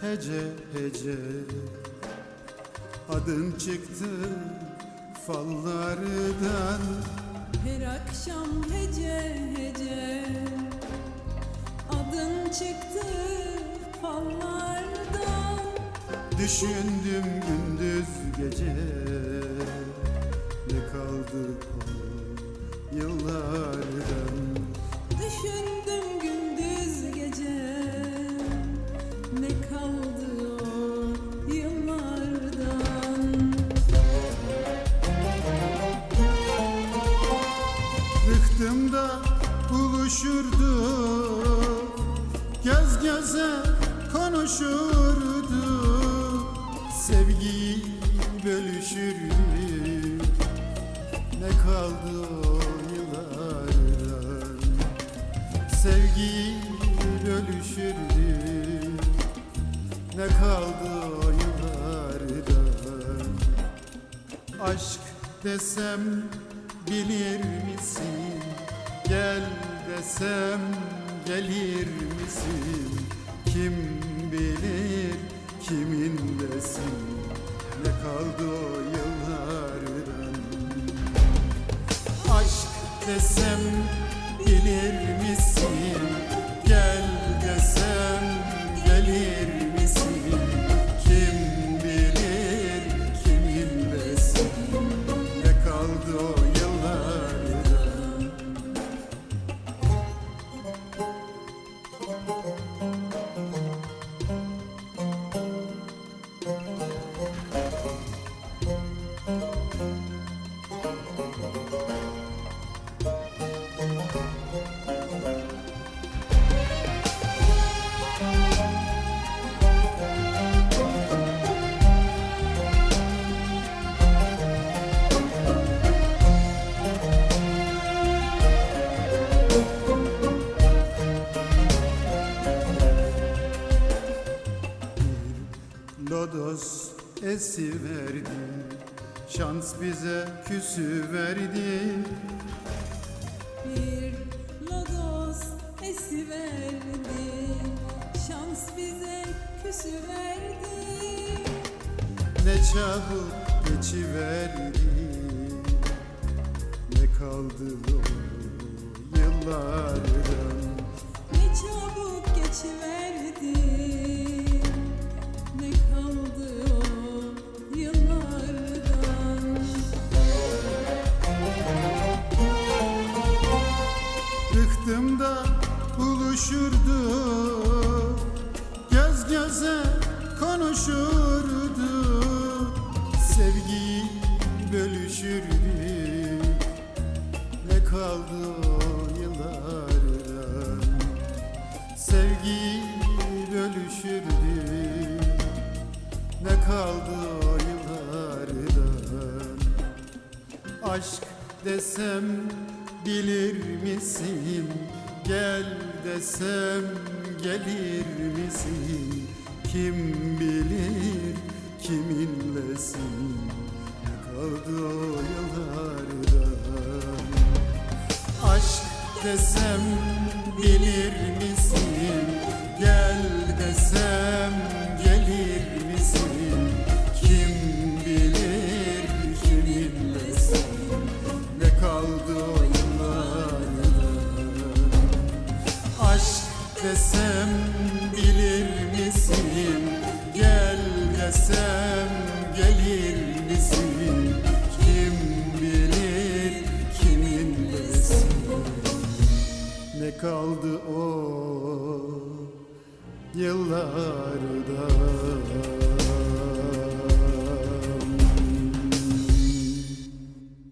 hece hece. Adın çıktı fallardan. Her akşam hece hece. Adın çıktı fallardan. Düşündüm gündüz gece. Ne kaldı o yıllardan buluşurduk Göz göze konuşurduk Sevgiyi bölüşürdük Ne kaldı o yıllardan? Sevgiyi bölüşürdük Ne kaldı o yıllardan? Aşk desem bilir misin? Gel desem gelir misin? Kim bilir kiminlesin? Ne kaldı o yıllardan? Aşk desem bilir misin? Lodos esiverdi Şans bize küsü verdi. Bir lodos esiverdi Şans bize küsü verdi. Ne çabuk geçiverdi. Ne kaldı o yıllardan. Ne çabuk geçiverdi. Ne buluşurduk Göz göze konuşurduk Sevgiyi bölüşürdük Ne kaldı o yıllardan? Sevgiyi bölüşürdük Ne kaldı o yıllardan? Aşk desem bilir misin? Gel desem gelir misin? Kim bilir kiminlesin? Kaldı o yıllardan? Aşk desem bilir misin? Gelir misin? Kim bilir kiminlesin? Ne kaldı o yıllarda?